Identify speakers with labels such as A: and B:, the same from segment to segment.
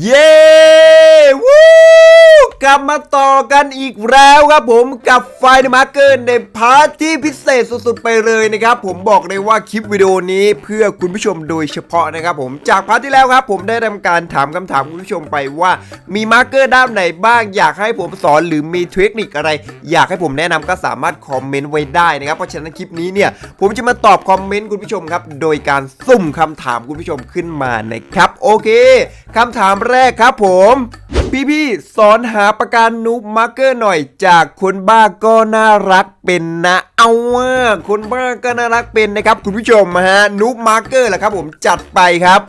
A: เย้วู้ กลับมาต่อกันอีกแล้วครับผมกับไฟน์มาร์เกอร์ในพาร์ทที่พิเศษสุดๆไปเลยนะครับ ผมบอกเลยว่าคลิปวิดีโอนี้เพื่อคุณผู้ชมโดยเฉพาะนะครับผมจากพาร์ทที่แล้วครับ ผมได้ทำการถามคำถามคุณผู้ชมไปว่า มีมาร์เกอร์ด้านไหนบ้างอยากให้ผมสอนหรือมีเทคนิคอะไร อยากให้ผมแนะนำก็สามารถคอมเมนต์ไว้ได้นะครับเพราะฉะนั้นคลิปนี้เนี่ยผมจะมาตอบคอมเมนต์คุณผู้ชมครับโดยการสุ่มคำถามคุณผู้ชมขึ้นมานะครับโอเคคำถามแรกครับผม พี่พี่ๆสอนหาประการนูบมาร์เกอร์หน่อยจากคนบ้าก็น่ารักเป็นนะ เอาว่าคนบ้าก็น่ารักเป็นนะครับ คุณผู้ชมฮะนูบมาร์เกอร์แหละครับผมจัดไปครับ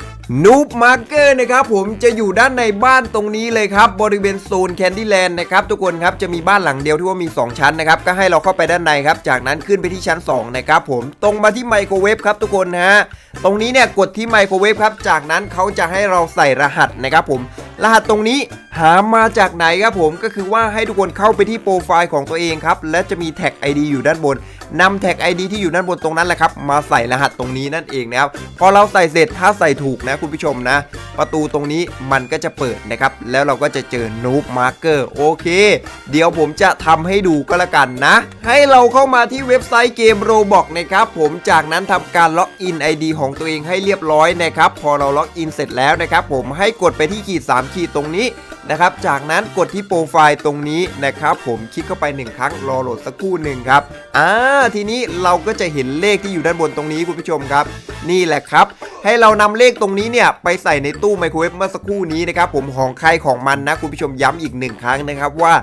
A: นูบมาร์เกอร์นะครับผมจะอยู่ด้านในบ้านตรงนี้เลยครับ บริเวณโซนแคนดี้แลนด์นะครับทุกคนครับจะมีบ้านหลังเดียวที่ว่ามี 2 ชั้นนะครับ ก็ให้เราเข้าไปด้านในครับ จากนั้นขึ้นไปที่ชั้น 2 นะครับผมตรงมาที่ไมโครเวฟครับทุกคนฮะตรงนี้เนี่ยกดที่ไมโครเวฟครับ จากนั้นเขาจะให้เราใส่รหัสนะครับผมรหัสตรงนี้ หามาจากไหนครับผมก็คือว่าให้ทุกคนเข้าไปที่โปรไฟล์ของตัวเองครับ และจะมีแท็ก ID อยู่ด้านบนนำแท็ก ID ที่อยู่ด้านบนตรงนั้นแหละครับ มาใส่รหัสตรงนี้นั่นเองนะครับ พอเราใส่เสร็จถ้าใส่ถูกนะคุณผู้ชมนะ ประตูตรงนี้มันก็จะเปิดนะครับ แล้วเราก็จะเจอนูบมาร์เกอร์โอเค เดี๋ยวผมจะทำให้ดูก็แล้วกันนะ ให้เราเข้ามาที่เว็บไซต์เกมโรบอกนะครับผมจากนั้นทำการล็อกอิน ID ของตัวเองให้เรียบร้อยนะครับพอเราล็อกอินเสร็จแล้วนะครับผมให้กดไปที่ขีด3ขีดตรงนี้นะครับ จากนั้นกดที่โปรไฟล์ตรงนี้นะครับผมคลิกเข้าไป 1 ครั้งรอโหลดสักครู่หนึ่งครับอ่าทีนี้เราก็จะเห็นเลขที่อยู่ด้านบนตรงนี้คุณผู้ชมครับ นี่แหละครับ ให้เรานำเลขตรงนี้เนี่ยไปใส่ในตู้ไมโครเวฟเมื่อสักครู่นี้นะครับผมของใครของมันนะคุณผู้ชมย้ำอีกหนึ่งครั้งนะครับว่า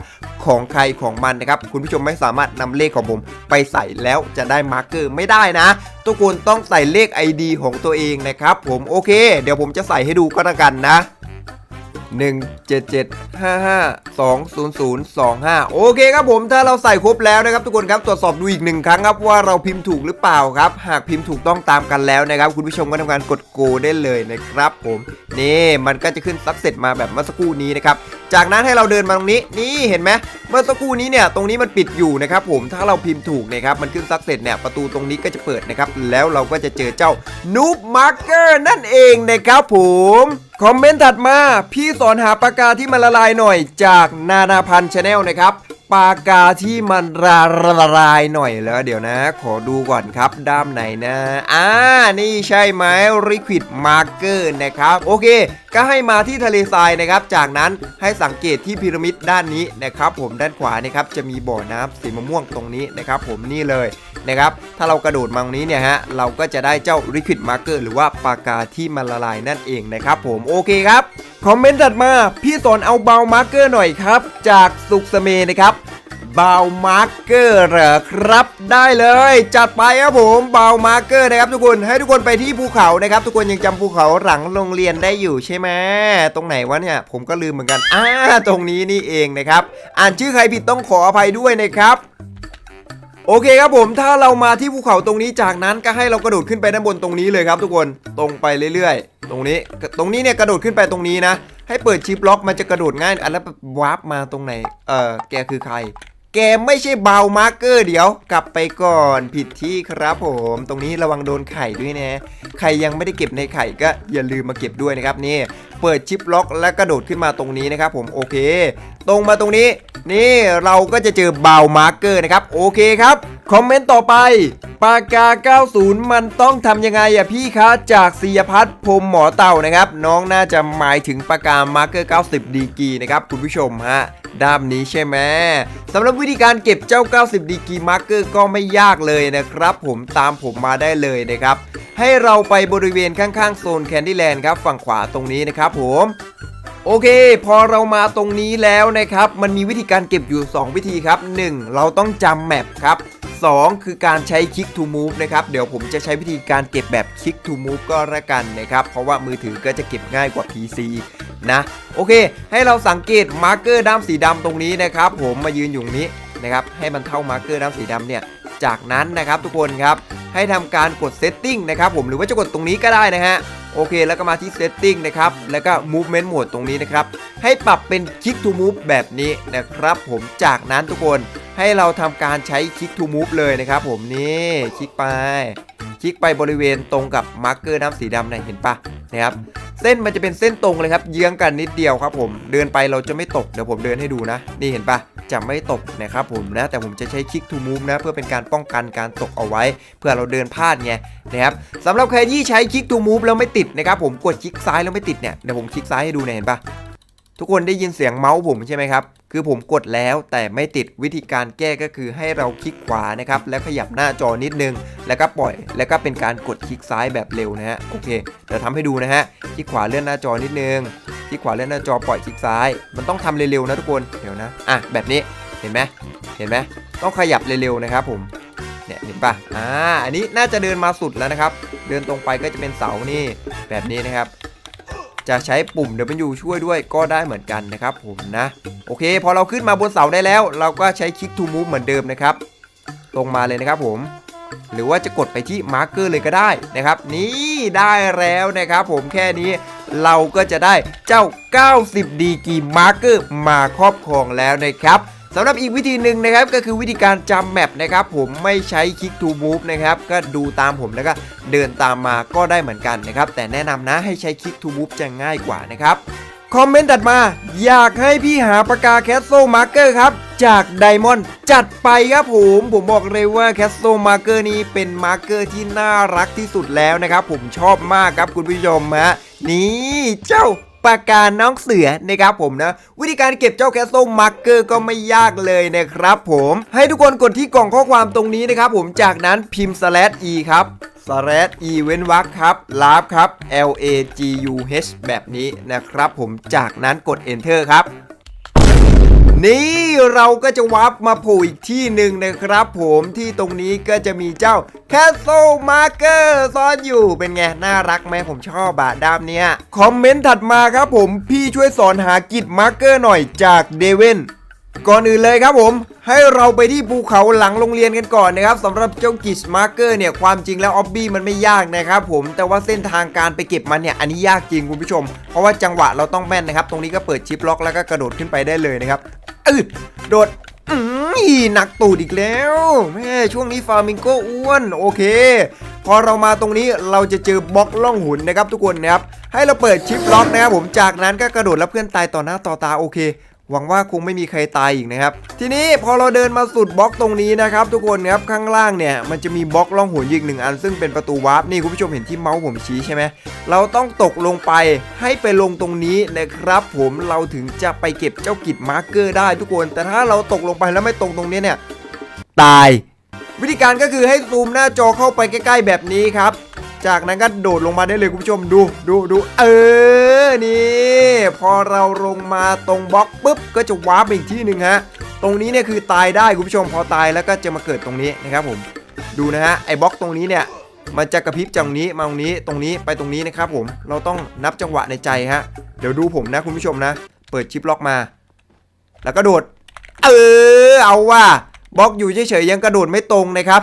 A: ของใครของมันนะครับคุณผู้ชมไม่สามารถนำเลขของผมไปใส่แล้วจะได้มาร์กเกอร์ไม่ได้นะ ทุกคนต้องใส่เลข ID ของตัวเองนะครับผมโอเค เดี๋ยวผมจะใส่ให้ดูก็แล้วกันนะ 1 7 7 5 5 2 0 0 2 5 โอเคครับผมถ้าเราใส่ครบแล้วนะครับทุกคนครับตรวจสอบดูอีกหนึ่งครั้งครับว่าเราพิมพ์ถูกหรือเปล่าครับ หากพิมพ์ถูกต้องตามกันแล้วนะครับ คุณผู้ชมก็ทำการกดโกได้เลยนะครับผมนี่มันก็จะขึ้นซักเสร็จมาแบบเมื่อสักครู่นี้นะครับจากนั้นให้เราเดินมาตรงนี้นี่เห็นไหมเมื่อสักครู่นี้เนี่ยตรงนี้มันปิดอยู่นะครับผมถ้าเราพิมพ์ถูกนะครับมันขึ้นซักเสร็จเนี่ยประตูตรงนี้ก็จะเปิดนะครับแล้วเราก็จะเจอเจ้านูบมาร์เกอร์นั่นเองนะครับผม คอมเมนต์ถัดมาพี่สอนหาปากกาที่มันละลายหน่อยจากนานาพันธ์ชาแนลนะครับปากกาที่มันละละลายหน่อยแล้วเดี๋ยวนะ ขอดูก่อนครับด้ามไหนนะอ่านี่ใช่ไหม Liquid Marker นะครับ โอเค ก็ให้มาที่ทะเลทรายนะครับ จากนั้นให้สังเกตที่พีระมิดด้านนี้นะครับ ผมด้านขวานะครับจะมีบ่อน้ำสีมะม่วงตรงนี้นะครับ ผมนี่เลย นะครับถ้าเรากระโดดมาตรงนี้เนี่ยฮะเราก็จะได้เจ้า Liquid Marker หรือว่าปากกาที่มันละลายนั่นเองนะครับผมโอเคครับคอมเมนต์ถัดมาพี่สอนเอาเบามาร์เกอร์หน่อยครับ จากสุกสเมนะครับเบามาร์เกอร์เหรอครับ ได้เลย จัดไปครับผมเบามาร์เกอร์นะครับทุกคนให้ทุกคนไปที่ภูเขานะครับ ทุกคนยังจำภูเขาหลังโรงเรียนได้อยู่ใช่ไหมตรงไหนวะเนี่ย ผมก็ลืมเหมือนกันอ่าตรงนี้นี่เองนะครับ อ่านชื่อใครผิดต้องขออภัยด้วยนะครับ โอเคครับผมถ้าเรามาที่ภูเขาตรงนี้จากนั้นก็ให้เรากระโดดขึ้นไปด้านบนตรงนี้เลยครับ ทุกคนตรงไปเรื่อยๆ ตรงนี้ตรงนี้เนี่ยกระโดดขึ้นไปตรงนี้นะ ให้เปิดชิปล็อกมันจะกระโดดง่ายอันแล้ววาร์ปมาตรงไหนเออแกคือใคร แกมไม่ใช่เบามาร์เกอร์เดี๋ยว กลับไปก่อนผิดที่ครับผม ตรงนี้ระวังโดนไข่ด้วยนะ ใครยังไม่ได้เก็บในไข่ก็อย่าลืมมาเก็บด้วยนะครับนี่ เปิดชิปล็อกแล้วกระโดดขึ้นมาตรงนี้นะครับผมโอเค ตรงมาตรงนี้ นี่เราก็จะเจอเบามาร์เกอร์นะครับโอเคครับคอมเมนต์ต่อไปปากกา 90 มันต้องทำยังไงอะพี่คะจากซียพัฒน์พรมหมอเต่านะครับ น้องน่าจะหมายถึงปากกามาร์เกอร์ 90 ดีกีนะครับคุณผู้ชมฮะ ด้ามนี้ใช่ไหมสำหรับวิธีการเก็บเจ้า 90ดีกีมาร์เกอร์ก็ไม่ยากเลยนะครับ ผมตามผมมาได้เลยนะครับ ให้เราไปบริเวณข้างๆโซนแคนดี้แลนด์ครับ ฝั่งขวาตรงนี้นะครับผมโอเค พอเรามาตรงนี้แล้วนะครับ มันมีวิธีการเก็บอยู่ 2 วิธีครับ 1. เราต้องจำแมปครับ 2 คือการใช้ Click to Move นะครับ เดี๋ยวผมจะใช้วิธีการเก็บแบบ Click to Move ก็แล้วกันนะครับ เพราะว่ามือถือก็จะเก็บง่ายกว่า PC นะโอเค ให้เราสังเกตมาร์เกอร์ด้ามสีดำตรงนี้นะครับ ผมมายืนอยู่ตรงนี้นะครับ ให้มันเท่ามาร์เกอร์ด้ามสีดำเนี่ย จากนั้นนะครับทุกคนครับ ให้ทำการกด Setting นะครับผมหรือว่าจะกดตรงนี้ก็ได้นะฮะ โอเค แล้วก็มาที่ Setting นะครับ แล้วก็ Movement Mode ตรงนี้นะครับ ให้ปรับเป็น Click to Move แบบนี้นะครับ ผมจากนั้นทุกคนให้เราทำการใช้ Click to Move เลยนะครับผมนี่คลิกไป คลิกไปบริเวณตรงกับมาร์กเกอร์น้ำสีดำนะเห็นปะนะครับ เส้นมันจะเป็นเส้นตรงเลยครับ เยื้องกันนิดเดียวครับ ผมเดินไปเราจะไม่ตกเดี๋ยวผมเดินให้ดูนะ นี่เห็นปะจะไม่ตกนะครับผมนะ แต่ผมจะใช้คลิกทูมูฟนะ เพื่อเป็นการป้องกันการตกเอาไว้ เพื่อเราเดินพลาดไงนะครับสำหรับใครที่ใช้คลิกทูมูฟแล้วไม่ติดนะครับผมกดคลิกซ้ายแล้วไม่ติดเนี่ยเดี๋ยวผมคลิกซ้ายให้ดูเนี่ยเห็นปะทุกคนได้ยินเสียงเมาส์ผมใช่ไหมครับ คือผมกดแล้วแต่ไม่ติดวิธีการแก้ก็คือให้เราคลิกขวานะครับ แล้วขยับหน้าจอนิดนึง แล้วก็ปล่อย แล้วก็เป็นการกดคลิกซ้ายแบบเร็วนะฮะโอเคเดี๋ยวทำให้ดูนะฮะคลิกขวาเลื่อนหน้าจอนิดนึงคลิกขวาเลื่อนหน้าจอปล่อยคลิกซ้าย มันต้องทำเร็วๆนะทุกคนเดี๋ยวนะอะแบบนี้เห็นไหมเห็นไหมต้องขยับเร็วๆนะครับผมเนี่ยเห็นปะอ่าอันนี้น่าจะเดินมาสุดแล้วนะครับ เดินตรงไปก็จะเป็นเสานี่แบบนี้นะครับ จะใช้ปุ่ม W ช่วยด้วยก็ได้เหมือนกันนะครับผมนะ โอเค พอเราขึ้นมาบนเสาได้แล้ว เราก็ใช้คลิก to move เหมือนเดิมนะครับ ตรงมาเลยนะครับผม หรือว่าจะกดไปที่มาร์กเกอร์เลยก็ได้นะครับ นี่ได้แล้วนะครับผมแค่นี้เราก็จะได้เจ้า 90ดีกีมาร์กเกอร์มาครอบครองแล้วนะครับ สำหรับอีกวิธีหนึ่งนะครับก็คือวิธีการจำแมปนะครับผมไม่ใช้คลิก to move นะครับก็ดูตามผมแล้วก็เดินตามมาก็ได้เหมือนกันนะครับแต่แนะนำนะให้ใช้คลิก to move จะง่ายกว่านะครับคอมเมนต์ตัดมา อยากให้พี่หาปากกาแคสโซมาร์เกอร์ครับจากไดมอนด์จัดไปครับผมผมบอกเลยว่าแคสโซมาร์เกอร์นี้เป็นมาร์เกอร์ที่น่ารักที่สุดแล้วนะครับผมชอบมากครับคุณผู้ชมฮะนี่เจ้า ปากกาน้องเสือนะครับผมนะ วิธีการเก็บเจ้าแคสโซมาร์เกอร์ก็ไม่ยากเลยนะครับผมให้ทุกคนกดที่กล่องข้อความตรงนี้นะครับผมจากนั้นพิมพ์ slash e ครับ slash e เว้นวรรคครับลาฟครับ l a g u h แบบนี้นะครับผมจากนั้นกด enter ครับ นี่เราก็จะวับมาโผล่อีกที่หนึ่งนะครับ ผมที่ตรงนี้ก็จะมีเจ้า Castle Marker ซ่อนอยู่เป็นไง น่ารักไหมผมชอบบาด้ามเนี้ย คอมเมนต์ถัดมาครับผมพี่ช่วยสอนหากิจมาร์เกอร์หน่อยจากเดเวนก่อนอื่นเลยครับผม ให้เราไปที่ภูเขาหลังโรงเรียนกันก่อนนะครับสำหรับเจ้ากิจมาร์เกอร์เนี่ยความจริงแล้วออบบี้มันไม่ยากนะครับผมแต่ว่าเส้นทางการไปเก็บมันเนี่ยอันนี้ยากจริงคุณผู้ชม เพราะว่าจังหวะเราต้องแม่นนะครับ ตรงนี้ก็เปิดชิปล็อกแล้วก็กระโดดขึ้นไปได้เลยนะครับ อืดโดดอืมหนักตูดอีกแล้วแม่ช่วงนี้ฟาร์มิงโกอ้วนโอเค พอเรามาตรงนี้เราจะเจอบล็อกล่องหุ่นนะครับทุกคนนะครับให้เราเปิดชิปล็อกนะครับผมจากนั้นก็กระโดดแล้วเพื่อนตายต่อหน้าต่อตาโอเค หวังว่าคงไม่มีใครตายอีกนะครับ ทีนี้พอเราเดินมาสุดบล็อกตรงนี้นะครับ ทุกคนครับข้างล่างเนี่ยมันจะมีบล็อกล่องหนอีกหนึ่งอัน ซึ่งเป็นประตูวาร์ปนี่คุณผู้ชมเห็นที่เมาส์ผมชี้ใช่ไหมเราต้องตกลงไปให้ไปลงตรงนี้นะครับผมเราถึงจะไปเก็บเจ้ากิจมาร์กเกอร์ได้ทุกคน แต่ถ้าเราตกลงไปแล้วไม่ตรงตรงนี้เนี่ยตาย วิธีการก็คือให้ซูมหน้าจอเข้าไปใกล้ ๆ แบบนี้ครับ จากนั้นก็โดดลงมาได้เลยคุณผู้ชมดูดูดูเออนี่พอเราลงมาตรงบล็อกปุ๊บก็จะวาร์ปอีกที่หนึ่งฮะตรงนี้เนี่ยคือตายได้คุณผู้ชมพอตายแล้วก็จะมาเกิดตรงนี้นะครับผมดูนะฮะไอ้บล็อกตรงนี้เนี่ยมันจะกระพริบจากตรงนี้มาตรงนี้ตรงนี้ไปตรงนี้นะครับผมเราต้องนับจังหวะในใจฮะเดี๋ยวดูผมนะคุณผู้ชมนะ เปิดชิปล็อกมา แล้วก็โดด เออเอาว่าบล็อกอยู่เฉยๆยังกระโดดไม่ตรงนะครับ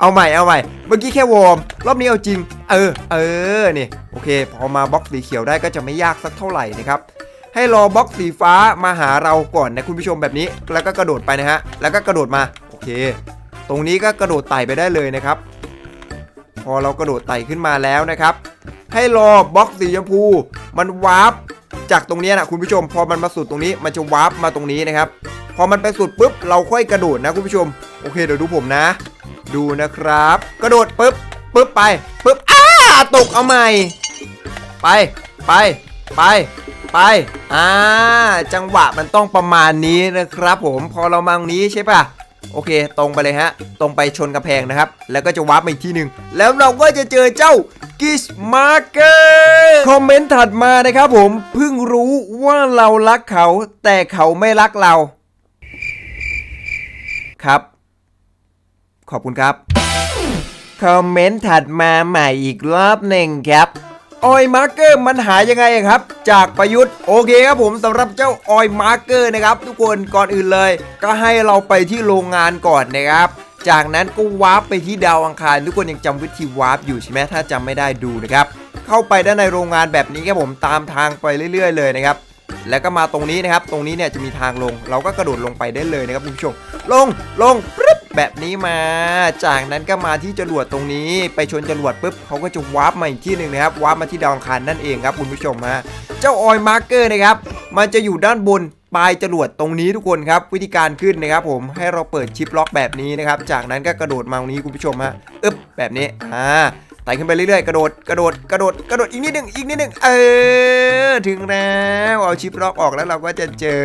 A: เอาใหม่เอาใหม่ เมื่อกี้แค่วอร์มรอบนี้เอาจริง เออ เออนี่โอเค พอมาบล็อกสีเขียวได้ก็จะไม่ยากสักเท่าไหร่นะครับให้รอบล็อกสีฟ้ามาหาเราก่อนนะคุณผู้ชมแบบนี้ แล้วก็กระโดดไปนะฮะ แล้วก็กระโดดมาโอเค ตรงนี้ก็กระโดดไต่ไปได้เลยนะครับ พอเรากระโดดไต่ขึ้นมาแล้วนะครับ ให้รอบล็อกสีชมพู มันวาร์ปจากตรงนี้นะคุณผู้ชม พอมันมาสุดตรงนี้มันจะวาร์ปมาตรงนี้นะครับ พอมันไปสุดปุ๊บเราค่อยกระโดดนะคุณผู้ชม โอเคเดี๋ยวดูผมนะ ดูนะครับ กระโดดปุ๊บปุ๊บไปปุ๊บอ้าตกเอาใหม่ ไปไปไปไปอ่าจังหวะมันต้องประมาณนี้นะครับ ผมพอเรามาตรงนี้ใช่ปะโอเค ตรงไปเลยฮะ ตรงไปชนกระแพงนะครับ แล้วก็จะวาร์ปมาอีกที่หนึ่งแล้วเราก็จะเจอเจ้ากิชมาร์เกอร์คอมเมนต์ถัดมานะครับผมเพิ่งรู้ว่าเรารักเขา แต่เขาไม่รักเรา ครับ ขอบคุณครับ คอมเมนต์ถัดมาใหม่อีกรอบหนึ่งครับออยมาร์เกอร์มันหายยังไงครับ จากประยุทธ์โอเคครับผมสำหรับเจ้าออยมาร์เกอร์นะครับ ทุกคนก่อนอื่นเลย ก็ให้เราไปที่โรงงานก่อนนะครับ จากนั้นก็วาร์ปไปที่ดาวอังคาร ทุกคนยังจำวิธีวาร์ปอยู่ใช่ไหมถ้าจำไม่ได้ดูนะครับ เข้าไปด้านในโรงงานแบบนี้ครับผมตามทางไปเรื่อย ๆ เลยนะครับแล้วก็มาตรงนี้นะครับ ตรงนี้เนี่ยจะมีทางลง เราก็กระโดดลงไปได้เลยนะครับคุณผู้ชม ลง ลงปึ๊บ แบบนี้มา จากนั้นก็มาที่จรวดตรงนี้ ไปชนจรวดปุ๊บเขาก็จะวาร์ปมาอีกที่หนึ่งนะครับวาร์ปมาที่ดาวอังคารนั่นเองครับคุณผู้ชมฮะเจ้าออยมาร์เกอร์นะครับมันจะอยู่ด้านบนปลายจรวดตรงนี้ทุกคนครับวิธีการขึ้นนะครับผมให้เราเปิดชิปล็อกแบบนี้นะครับจากนั้นก็กระโดดมาตรงนี้คุณผู้ชมฮะอึ๊บแบบนี้อ่า ไต่ขึ้นไปเรื่อยๆ กระโดด กระโดด กระโดด กระโดด อีกนิดหนึ่งอีกนิดหนึ่งเออ ถึงแล้ว เอาชิปล็อกออกแล้วเราก็จะเจอ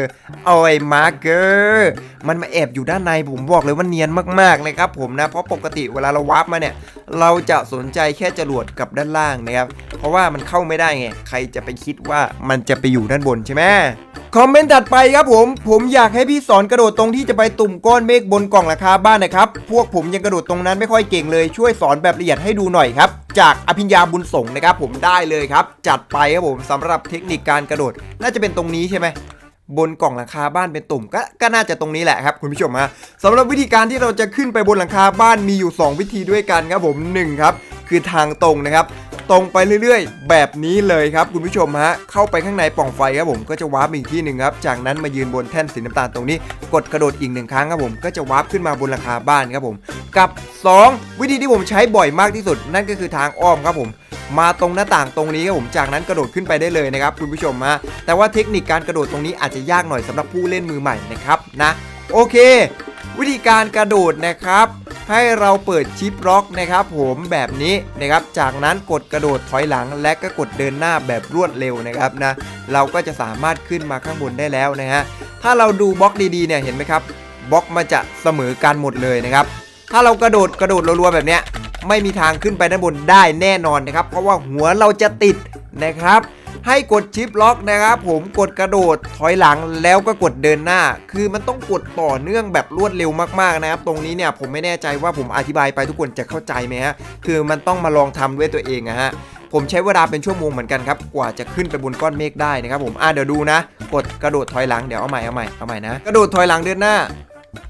A: ออยมาร์เกอร์ มันมาแอบอยู่ด้านในผมบอกเลยว่าเนียนมากๆเลยครับผมนะ เพราะปกติเวลาเราวาร์ปมาเนี่ย เราจะสนใจแค่จรวดกับด้านล่างนะครับ เพราะว่ามันเข้าไม่ได้ไง ใครจะไปคิดว่ามันจะไปอยู่ด้านบนใช่ไหม คอมเมนต์ถัดไปครับผม ผมอยากให้พี่สอนกระโดดตรงที่จะไปตุ่มก้อนเมฆบนกล่องราคาบ้านนะครับ พวกผมยังกระโดดตรงนั้นไม่ค่อยเก่งเลยช่วยสอนแบบละเอียดให้ดูหน่อยครับ จากอภิญญาบุญสงนะครับผมได้เลยครับ จัดไปครับผมสำหรับเทคนิคการกระโดด น่าจะเป็นตรงนี้ใช่ไหมบนกล่องหลังคาบ้านเป็นตุ่มก็ก็น่าจะตรงนี้แหละครับคุณผู้ชมฮะสำหรับวิธีการที่เราจะขึ้นไปบนหลังคาบ้านมีอยู่ 2 วิธีด้วยกันครับผมหนึ่งครับคือทางตรงนะครับ ตรงไปเรื่อยๆ แบบนี้เลยครับคุณผู้ชมฮะ เข้าไปข้างในปล่องไฟครับผมก็จะวาร์ปอีกที่หนึ่งครับ จากนั้นมายืนบนแท่นสีน้ำตาลตรงนี้ กดกระโดดอีกหนึ่งครั้งครับผม ก็จะวาร์ปขึ้นมาบนหลังคาบ้านครับผม กับ 2 วิธีที่ผมใช้บ่อยมากที่สุด นั่นก็คือทางอ้อมครับผมมาตรงหน้าต่างตรงนี้ครับผมจากนั้นกระโดดขึ้นไปได้เลยนะครับคุณผู้ชมฮะแต่ว่าเทคนิคการกระโดดตรงนี้อาจจะยากหน่อยสำหรับผู้เล่นมือใหม่นะครับนะโอเค วิธีการกระโดดนะครับ ให้เราเปิดชิปล็อกนะครับผมแบบนี้นะครับ จากนั้นกดกระโดดถอยหลัง และก็กดเดินหน้าแบบรวดเร็วนะครับนะเราก็จะสามารถขึ้นมาข้างบนได้แล้วนะฮะถ้าเราดูบล็อกดีๆเนี่ยเห็นไหมครับบล็อกมันจะเสมอกันหมดเลยนะครับ ถ้าเรากระโดดกระโดดรัวๆแบบเนี้ยไม่มีทางขึ้นไปด้านบนได้แน่นอนนะครับ เพราะว่าหัวเราจะติดนะครับ ให้กดชิปล็อกนะครับผมกดกระโดดถอยหลังแล้วก็กดเดินหน้า คือมันต้องกดต่อเนื่องแบบรวดเร็วมากๆนะครับ ตรงนี้เนี่ยผมไม่แน่ใจว่าผมอธิบายไปทุกคนจะเข้าใจไหมฮะคือมันต้องมาลองทำด้วยตัวเองอะฮะผมใช้เวลาเป็นชั่วโมงเหมือนกันครับกว่าจะขึ้นไปบนก้อนเมฆได้นะครับผมอะเดี๋ยวดูนะ กดกระโดดถอยหลังเดี๋ยวเอาใหม่เอาใหม่เอาใหม่นะกระโดดถอยหลังเดินหน้า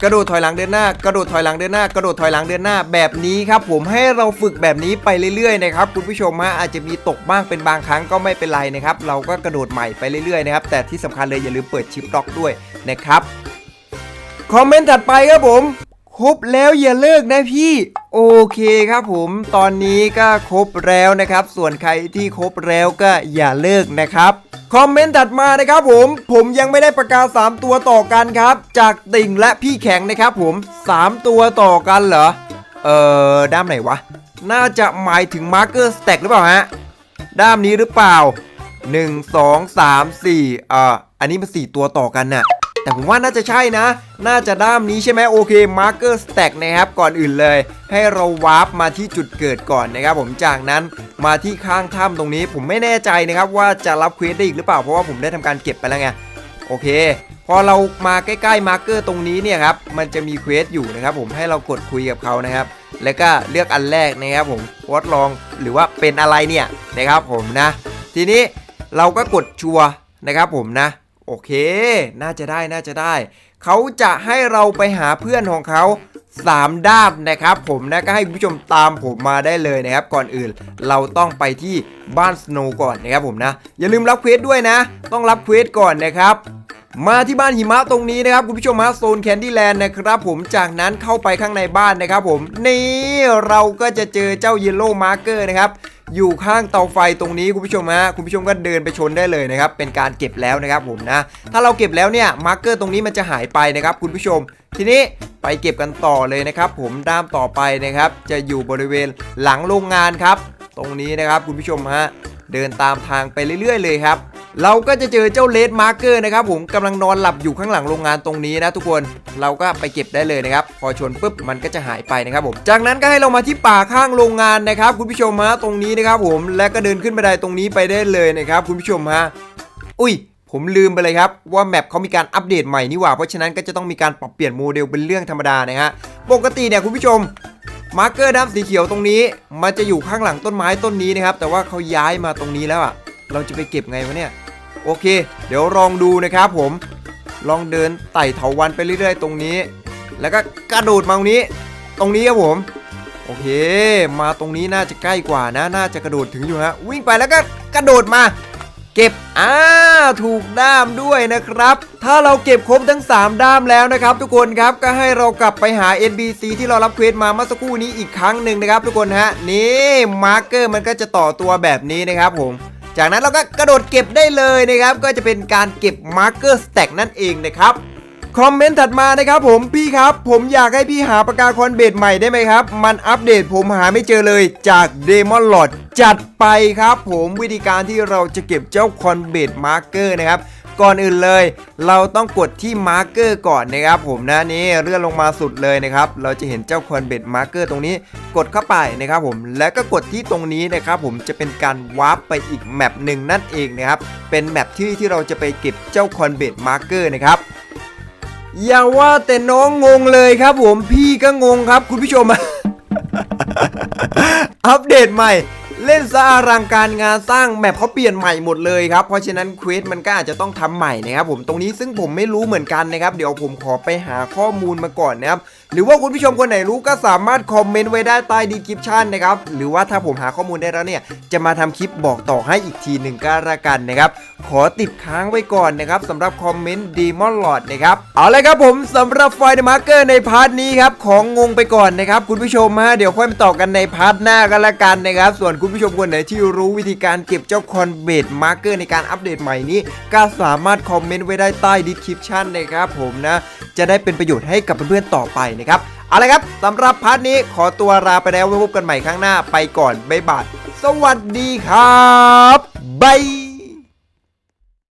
A: กระโดดถอยหลังเดินหน้ากระโดดถอยหลังเดินหน้ากระโดดถอยหลังเดินหน้าแบบนี้ครับผมให้เราฝึกแบบนี้ไปเรื่อยๆนะครับคุณผู้ชมฮะอาจจะมีตกบ้างเป็นบางครั้งก็ไม่เป็นไรนะครับเราก็กระโดดใหม่ไปเรื่อยๆนะครับแต่ที่สำคัญเลยอย่าลืมเปิดชิปล็อกด้วยนะครับคอมเมนต์ถัดไปครับผมครบแล้วอย่าเลิกนะพี่ โอเคครับผมตอนนี้ก็ครบแล้วนะครับ ส่วนใครที่ครบแล้วก็อย่าเลิกนะครับคอมเมนต์ถัดมานะครับผม ผมยังไม่ได้ประกาศ 3 ตัวต่อกันครับ จากติ่งและพี่แข็งนะครับผม 3 ตัวต่อกันเหรอ เอ่อ ด้ามไหนวะ น่าจะหมายถึงมาร์เกอร์สแต็กหรือเปล่าฮะ ด้ามนี้หรือเปล่า 1 2 3 4อ่าอันนี้มัน 4 ตัวต่อกันน่ะ แต่ผมว่าน่าจะใช่นะ น่าจะด้ามนี้ใช่ไหมโอเค Marker Stack นะครับก่อนอื่นเลย ให้เราวาร์ปมาที่จุดเกิดก่อนนะครับผมจากนั้นมาที่ข้างถ้ำตรงนี้ผมไม่แน่ใจนะครับว่าจะรับเควสได้อีกหรือเปล่าเพราะว่าผมได้ทำการเก็บไปแล้วไงโอเค พอเรามาใกล้ๆมาร์เกอร์ตรงนี้เนี่ยครับมันจะมีเควสอยู่นะครับผมให้เรากดคุยกับเขานะครับแล้วก็เลือกอันแรกนะครับผมวอดลองหรือว่าเป็นอะไรเนี่ยนะครับผมนะ ทีนี้เราก็กดชัวนะครับผมนะ โอเค น่าจะได้ น่าจะได้ เขาจะให้เราไปหาเพื่อนของเขา3ด้านนะครับผมนะก็ให้คุณผู้ชมตามผมมาได้เลยนะครับ ก่อนอื่นเราต้องไปที่บ้านสโนว์ก่อนนะครับผมนะ อย่าลืมรับเควสด้วยนะ ต้องรับเควสก่อนนะครับมาที่บ้านหิมะตรงนี้นะครับคุณผู้ชมฮะโซนแคนดี้แลนด์นะครับผมจากนั้นเข้าไปข้างในบ้านนะครับผมนี่เราก็จะเจอเจ้าเยลโล่มาร์เกอร์นะครับ อยู่ข้างเตาไฟตรงนี้คุณผู้ชมฮะคุณผู้ชมก็เดินไปชนได้เลยนะครับเป็นการเก็บแล้วนะครับผมนะ ถ้าเราเก็บแล้วเนี่ยมาร์กเกอร์ตรงนี้มันจะหายไปนะครับคุณผู้ชม ทีนี้ไปเก็บกันต่อเลยนะครับ ผมด้ามต่อไปนะครับ จะอยู่บริเวณหลังโรงงานครับ ตรงนี้นะครับคุณผู้ชมฮะเดินตามทางไปเรื่อย ๆ เลยครับ เราก็จะเจอเจ้าเลดมาร์เกอร์นะครับผมกำลังนอนหลับอยู่ข้างหลังโรงงานตรงนี้นะทุกคนเราก็ไปเก็บได้เลยนะครับ พอชนปุ๊บมันก็จะหายไปนะครับผม จากนั้นก็ให้เรามาที่ป่าข้างโรงงานนะครับ คุณผู้ชมฮะตรงนี้นะครับผมและก็เดินขึ้นบันไดตรงนี้ไปได้เลยนะครับ คุณผู้ชมฮะอุ้ยผมลืมไปเลยครับ ว่าแมปเขามีการอัปเดตใหม่นี่หว่า เพราะฉะนั้นก็จะต้องมีการปรับเปลี่ยนโมเดลเป็นเรื่องธรรมดานะฮะปกติเนี่ยคุณผู้ชมมาร์เกอร์ด้ามสีเขียวตรงนี้ มันจะอยู่ข้างหลังต้นไม้ต้นนี้นะครับแต่ว่าเขาย้ายมาตรงนี้แล้วอะเราจะไปเก็บไงวะเนี่ย โอเค เดี๋ยวลองดูนะครับผม ลองเดินไต่เถาวันไปเรื่อย ๆ ตรงนี้ แล้วก็กระโดดมาตรงนี้ ตรงนี้ครับผม โอเค มาตรงนี้น่าจะใกล้กว่านะ น่าจะกระโดดถึงอยู่ฮะ วิ่งไปแล้วก็กระโดดมา เก็บ อ่า ถูกด้ามด้วยนะครับ ถ้าเราเก็บครบทั้ง 3 ด้ามแล้วนะครับ ทุกคนครับ ก็ให้เรากลับไปหา NPC ที่เรารับเควสมาเมื่อสักครู่นี้อีกครั้งหนึ่งนะครับ ทุกคนฮะ นี่ มาร์กเกอร์มันก็จะต่อตัวแบบนี้นะครับผม จากนั้นเราก็กระโดดเก็บได้เลยนะครับ ก็จะเป็นการเก็บมาร์กเกอร์สแต็กนั่นเองนะครับคอมเมนต์ถัดมานะครับผมพี่ครับ ผมอยากให้พี่หาปากกาคอนเบดใหม่ได้ไหมครับ มันอัปเดตผมหาไม่เจอเลยจากเดมอนลอดจัดไปครับ ผมวิธีการที่เราจะเก็บเจ้าคอนเบดมาร์เกอร์นะครับ ก่อนอื่นเลย เราต้องกดที่มาร์เกอร์ก่อนนะครับผมนะนี่เลื่อนลงมาสุดเลยนะครับเราจะเห็นเจ้าคอนเบดมาร์เกอร์ตรงนี้ กดเข้าไปนะครับผมแล้วก็กดที่ตรงนี้นะครับผมจะเป็นการวาร์ปไปอีกแมปหนึ่งนั่นเองนะครับเป็นแมปที่ที่เราจะไปเก็บเจ้าคอนเบดมาร์เกอร์นะครับอย่าว่าแต่น้องงงเลยครับผมพี่ก็งงครับคุณผู้ชมอัปเดตใหม่ เล่นซะอลังการงานสร้างแมปเขาเปลี่ยนใหม่หมดเลยครับ เพราะฉะนั้นเควสมันก็อาจจะต้องทำใหม่นะครับผมตรงนี้ซึ่งผมไม่รู้เหมือนกันนะครับ เดี๋ยวผมขอไปหาข้อมูลมาก่อนนะครับ หรือว่าคุณผู้ชมคนไหนรู้ก็สามารถคอมเมนต์ไว้ได้ใต้ดีคริปชันนะครับ หรือว่าถ้าผมหาข้อมูลได้แล้วเนี่ย จะมาทำคลิปบอกต่อให้อีกทีหนึ่งก็แล้วกันนะครับ ขอติดค้างไว้ก่อนนะครับสำหรับคอมเมนต์ดีมอนลอดนะครับ เอาเลยครับผมสำหรับไฟเดมาร์เกอร์ในพาร์ทนี้ครับ ของงงไปก่อนนะครับ คุณผู้ชมฮะเดี๋ยวค่อยมาต่อกันในพาร์ทหน้ากันละกันนะครับ ส่วนคุณผู้ชมคนไหนที่รู้วิธีการเก็บเจ้าคอนเบดมาร์เกอร์ในการอัปเดตใหม่นี้ ก็สามารถคอมเมนต์ไว้ได้ใต้ดีคริปชันนะครับผมนะจะได้เป็นประโยชน์ให้กับเพื่อนๆต่อไปนะครับเอาละครับสำหรับพาร์ทนี้ขอตัวลาไปแล้วไว้พบกันใหม่ครั้งหน้าไปก่อนบ๊ายบายสวัสดีครับบาย